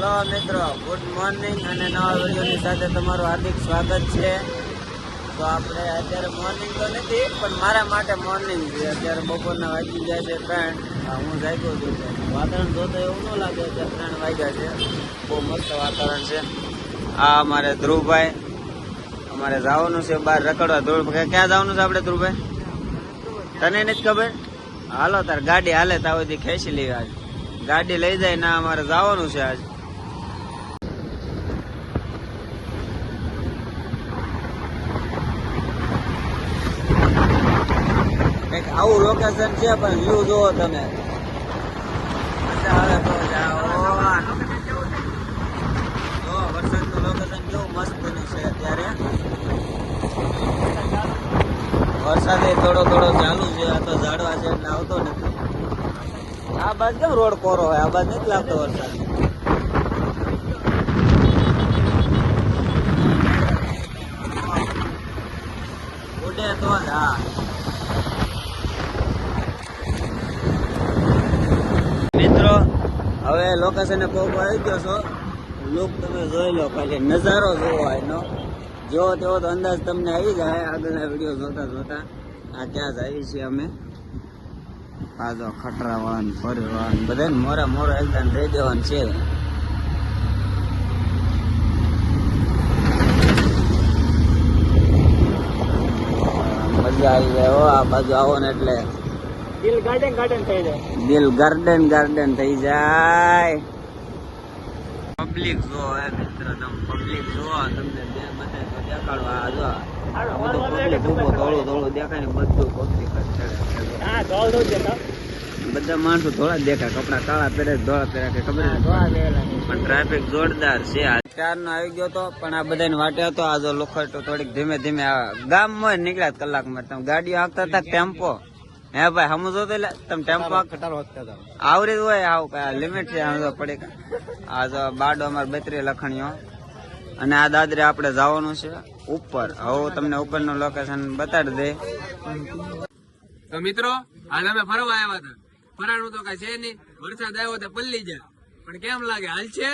Hello મિત્રો good morning અને નવા વિડીયોની સાથે તમારું હાર્દિક સ્વાગત છે. તો આપણે અત્યારે મોર્નિંગ તો નથી પણ મારા માટે મોર્નિંગ છે. અત્યારે બપોરના વાગી જાય છે ત્રણ. હા, જાગ્યો છું વાતાવરણ જોતો એવું ન લાગે કે ત્રણ વાગ્યા છે. બહુ મસ્ત વાતાવરણ છે. આ અમારે ધ્રુવભાઈ અમારે જવાનું છે બહાર રખડવા. ધ્રુવ ક્યાં જવાનું છે આપણે ધ્રુવભાઈ? તને નથી ખબર? હાલો તાર ગાડી હાલે તાવથી ખેંચી લેવી આજ. ગાડી લઈ જાય ના અમારે જવાનું છે આજ કંઈક આવું લોકેશન છે, પણ વ્યૂ જોવો તમે. વરસાદનું લોકેશન કેવું મસ્ત છે અત્યારે. વરસાદ થોડો થોડો ચાલુ છે, આ તો ઝાડવા છે એટલે આવતો નથી. આ બાજુ કેમ રોડ કોરો હોય? આ બાજુ નથી લાગતો વરસાદ. ઉડે તો હા મિત્રો હવે લોકેશને આવી ગયો છો. લુક તમે જોઈ લો ખાલી નજારો જોવો એનો. જો તેવો તો અંદાજ તમને આવી જાય. આગળના વીડિયો જોતા જોતા આ ક્યાં જ આવી છીએ અમે. આ જો ખટરાવાન ફરવાન બધાને મોરા મોરા એકદમ રહી દેવાનું છે. મજા આવી જાય આ બાજુ આવો ને એટલે. દિલ ગાર્ડન ગાર્ડન થઈ જાય. દિલ ગાર્ડન ગાર્ડન થઈ જાય. પબ્લિક જો હે મિત્ર તમે પબ્લિક જો તમને બે બધા તો દેખાડવા આ જો. બધું પબ્લિક ઊભો થોડું થોડું દેખાય ને બધું પબ્લિક હા ધોળ ધોળ જતા બધા માણસો ધોળા દેખાય કપડા કાળા પહેરે ધોળા પહેરે કે ખબર ધોળા પણ ટ્રાફિક જોરદાર છે ચાર નો આવી ગયો તો પણ આ બધાને વાટે હતો આ જો લોખંડ તો થોડીક ધીમે ધીમે આ ગામમાં જ નીકળ્યા કલાકમાં. તમે ગાડીઓ હાંકતા હતા ટેમ્પો. હે ભાઈ સમજો તો તમે ટેમ્પો આવરી જ હોય આવું કઈ લિમિટ છે સમજો પડે કાં. આ જો બાડો અમારે બત્રી લખણીઓ. અને આ દાદરે આપણે જવાનું છે ઉપર. હવે તમને ઉપરનું લોકેશન બતાડી દે. તો મિત્રો હાલ અમે ફરવા આવ્યા હતા. ફરાણું તો કઈ છે નહીં. વરસાદ આવ્યો તો પલ્લી જાય. પણ કેમ લાગે? હાલ છે?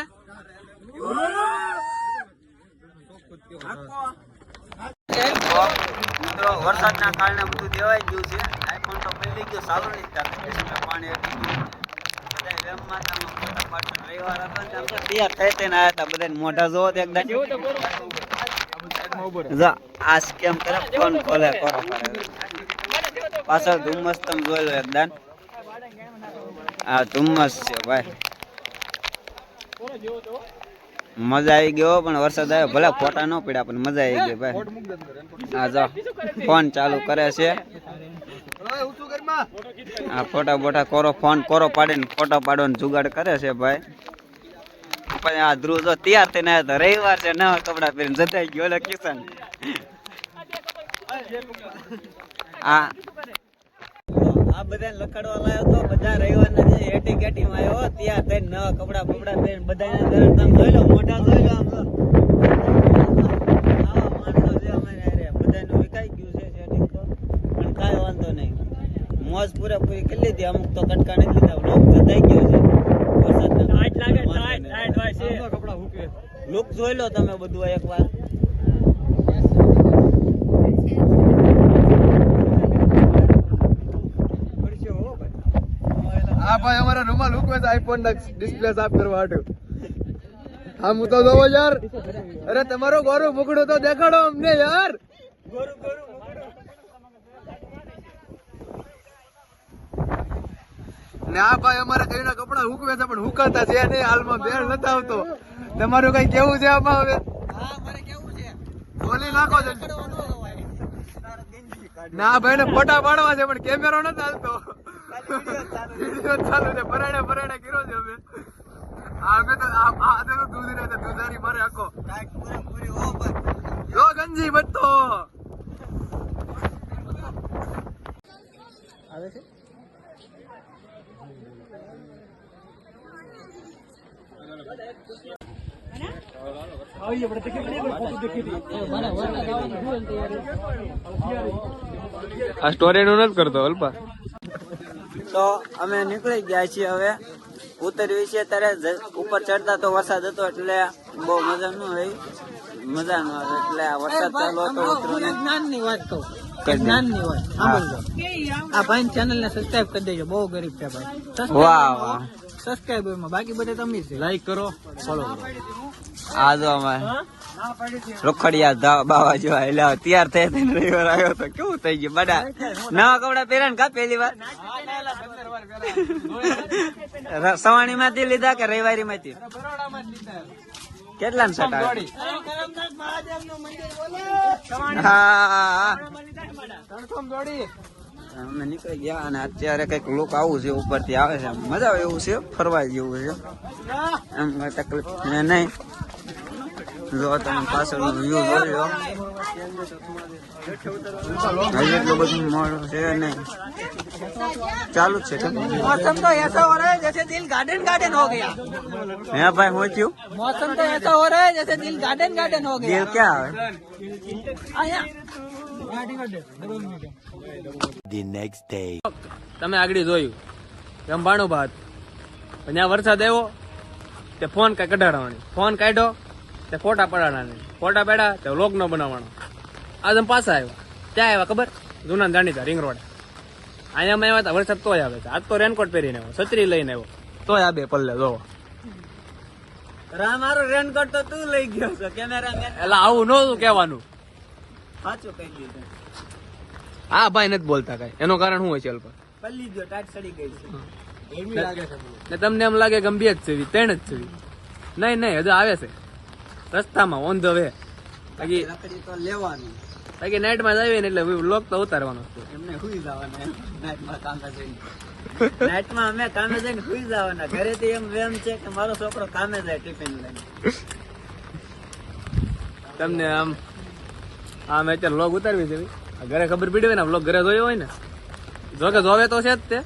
વરસાદના કારણે બધું દેવાઈ ગયું છે. આઈફોન તો પડી ગયો સારું નહીં એસમાં પાણી પાછળ ધુમ્મસ તમે જોઈ લો એકદમ આ ધુમ્મસ છે ભાઈ. મજા આવી ગયો પણ વરસાદ આવ્યો. ભલે ફોટા ન પડ્યા, પણ મજા આવી ગઈ ભાઈ. આ જો, ફોન ચાલુ કરે છે. આ ફોટા બોટા કોરો, ફોન કોરો પાડીને ફોટો પાડવાનો જુગાડ કરે છે ભાઈ. પછી આ ધ્રુવ જો તૈયાર થઈને આવ્યો તો રવિવાર છે, નવા કપડા પહેરીને જતાઈ ગયો એટલે કિશન. આ આ બધા લખડવા લાયો તો બધા રવિવારના જે એટી કેટી માં આવ્યો ત્યાં થઈને નવા કપડા બપડા પહેરીને બધા તમે જોઈ લો મોઢા જોઈ લો આમ તો. આવા માણસો છે અમારે. બધાનું વિકાઈ ગયું છે તો. પણ કાંઈ વાંધો નહીં. મોજ પૂરેપૂરી કરી લીધી. અમુક તો કટકા નથી લીધા. લોક જતાઈ ગયો છે. વરસાદના લાગે કપડા લુક જોઈ લો તમે બધું એકવાર અમારા રૂમાલ છે આઈફોન ડિસ્પ્લે સાફ કરવા હાટું. હા, હું તો જોવો યાર. અરે, તમારો ગોરું મુકડું તો દેખાડો અમને યાર. ને આ ભાઈ અમારે કઈના કપડા હુકવે છે, પણ હુકાતા છે નહીં, હાલમાં બેર નથી આવતો. તમારું કઈ કેવું છે આમાં હવે? ખોલી નાખો છે ના ભાઈ ને ફોટા પાડવા છે, પણ કેમેરો નથી હાલતો. વીડિયો ચાલુ છે. પરાણે પરાણે કર્યો છે અમે. આ અમે તો આ તો દૂધ રહે છે. દૂધારી મારે આખો. જો ગંજી બત્તો આવે છે? આ સ્ટોરી નું નથી કરતો અલ્પા. તો અમે નીકળી ગયા છીએ હવે. ઉતરવી છે ત્યારે ઉપર ચડતા તો વરસાદ હતો એટલે બહુ મજા ન હોય મજા ન આવે એટલે આ વરસાદ ચાલુ હતો ઉતરો ને. જ્ઞાનની વાત કહું જ્ઞાનની વાત સાંભળજો. આ ભાઈ ચેનલ ને સબસ્ક્રાઇબ કરી દેજો બહુ ગરીબ છે ભાઈ. વાહ વાહ. સબસ્ક્રાઇબરમાં બાકી બધે તમે છે. લાઈક કરો ફોલો કરો. આ જો રોખડિયા બાવા એટલે તૈયાર થયા થઈને રવિવાર આવ્યો તો કેવું થઈ ગયું? બડા નવા કપડા પહેર્યા ને કા પહેલી વાર? સવાણી માંથી લીધા કે રવિવારી માંથી કેટલા ને અમે નીકળી ગયા અને અત્યારે કંઈક લોક આવું છે ઉપરથી આવે છે. મજા આવે એવું છે ફરવા જેવું છે. એમ તકલીફ નહીં. જો પાછળનો વ્યૂ જોઈ લો. હજી બધું મોડું છે નહીં. ચાલુ છે મોસમ તો એસા હો રહા જૈસે દિલ ગાર્ડન ગાર્ડન હો ગયા. હે ભાઈ હું થયું? મોસમ તો એસા હો રહા જૈસે દિલ ગાર્ડન ગાર્ડન હો ગયા. દિલ ક્યાં આવે? ધી નેક્સ્ટ ડે તમે આગળ જોયું. રંભાણું ભાત. ત્યાં વરસાદ આવ્યો તે ફોન કઈ કઢાડવાની. ફોન કાઢ્યો તે ફોટા પડાડવાની ફોટા પડ્યા તે લોક નો બનાવવાનો. આજે પાછા આવ્યા. ત્યાં આવ્યા ખબર? જૂના જાણીતા રિંગ રોડ. અહીંયા અમે આવ્યા હતા વરસાદ તોય આવે છે. આજ તો રેનકોટ પહેરીને આવ્યો છત્રી લઈને આવ્યો. તોય આ બે પલ્લે જોવો મારો રેનકોટ તો તું લઈ ગયો છો કેમેરામેન એટલે આવું નહોતું કહેવાનું. સાચું કહી દીધું આ ભાઈ નથી બોલતા કઈ. એનું કારણ શું હોય છે અલ્પા? પલ્લી ગયો ટાટ સડી ગઈ છે. તમને એમ લાગે ગંભીર જ છે ત્રણ જ છે નહીં નહીં હજુ આવે છે. રસ્તામાં ઓન ધ વે બાકી લકડી તો લેવાની. બાકી નાઇટમાં જ આવી ને એટલે લોક તો ઉતારવાનો એમને હુઈ જવાના નાઇટમાં કામે જઈને. નાઇટમાં અમે કામે જઈને હુઈ જવાના. ઘરેથી એમ વેમ છે કે મારો છોકરો કામે જાય ટિફિન લઈને. તમને આમ આમ અત્યારે લોગ ઉતારવી છે આ ઘરે ખબર પડી હોય ને લોગ ઘરે જોયો હોય ને. જો કે જોવે તો છે જ તે.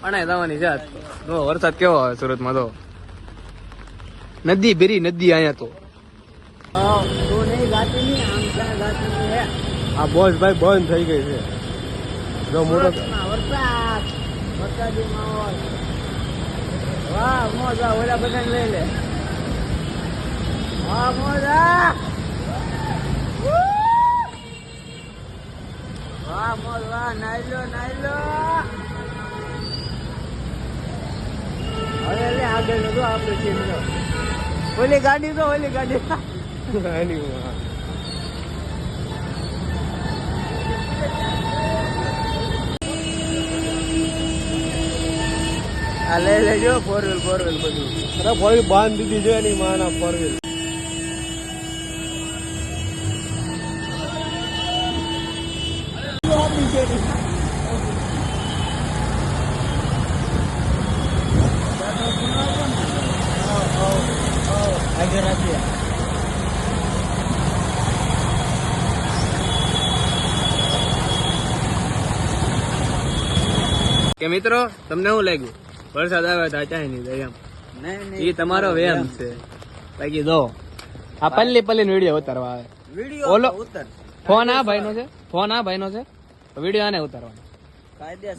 પણ એ થવાની છે તો. જો વરસાદ કેવો આવે સુરતમાં તો નદી બેરી નદી અહીંયા તો. આ બોસ ભાઈ બંધ થઈ ગઈ છે. જો મોટો વરસાદ. વરસાદી માહોલ. વાહ મોજ આ ઓલા બધાને લઈ લે. વાહ મોજા. વાહ મોજ વાહ નાઈ લો નાઈ લો હવે લે આગળ જો આપણે લો ઓલી ગાડી તો ઓલી ગાડી. આ લઈ લેજો ફોર વ્હીલ ફોર વ્હીલ બધું. અરે ફોર બાંધ દીધી એની માના ફોર વ્હીલ આગળ રાખીએ. કે મિત્રો તમને શું લાગ્યું? વરસાદ આવે તો ચાય નહીં જાય એમ. એ તમારો વેમ છે. બાકી જો આ પલ્લી પલ્લી વીડિયો ઉતારવા આવે. ઓલો- ફોન આ ભાઈનો છે? ફોન આ ભાઈનો છે? વીડિયો આને ઉતારવાનો.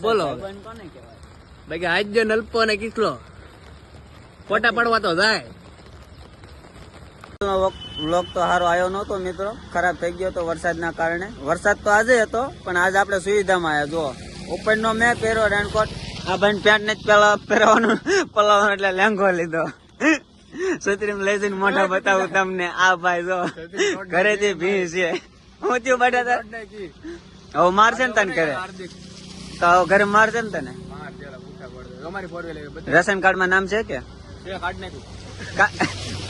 બોલો. બાકી આજ જો નલ્પો ને કિસલો. ફોટા પડવા તો જાય. વ્લોગ તો સારો આવ્યો નહોતો મિત્રો. ખરાબ થઈ ગયો હતો વરસાદના કારણે. વરસાદ તો આજે હતો પણ આજે આપણે સુવિધામાં આવ્યા. જુઓ ઉપરનો મેં પહેર્યો રેનકોટ આ ભાઈ પેન્ટ ને જ પેલા પહેરવાનું પલાવવાનું એટલે લેંગો લીધો. સુત્રીમ લઈ જઈને મોઢા બતાવું તમને. આ ભાઈ જો ઘરેથી ભી છે. હું થયું બેઠા હવે મારશે ને તને ઘરે? તો ઘરે મારશે ને તને? રેશન કાર્ડમાં નામ છે કે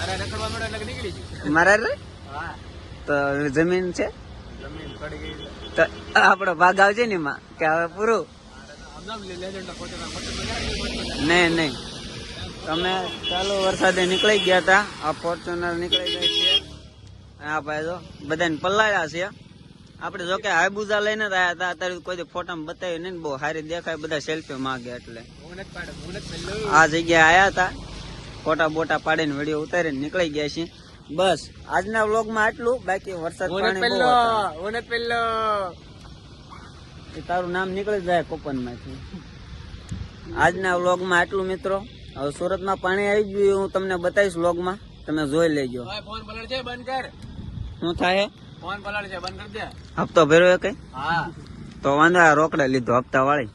ગયું. મારા રે? તો જમીન છે? તો આપણો ભાગ આવજે ને એમાં કે હવે પૂરું? નહીં નહીં. તમે ચાલુ વરસાદે નીકળી ગયા હતા આ ફોર્ચ્યુનર નીકળી ગઈ છે. આ ભાઈ જો બધાને પલાળ્યા છે. આપણે જોકે હાઈબુજા હાઈબુઝા લઈને જ આવ્યા હતા અત્યારે કોઈ ફોટામાં બતાવ્યું નહીં બહુ સારી દેખાય બધા સેલ્ફી માંગે એટલે. આ જગ્યાએ આયા હતા ફોટા બોટા પાડીને વીડિયો ઉતારીને નીકળી ગયા છીએ. બસ આજના વ્લોગમાં આટલું. બાકી વરસાદ પાણી પેલો તારું નામ નીકળી જાય કોપનમાંથી આજના વ્લોગમાં આટલું મિત્રો. હવે સુરતમાં પાણી આવી ગયું હું તમને બતાવીશ વ્લોગમાં. તમે જોઈ લેજો. ફોન પલળ છે બંધ કર. શું થાય? ફોન પલળ છે બંધ કરી દે હપ્તો ભર્યો કઈ? હા. તો વાંધો રોકડા લીધો હપ્તા વાળી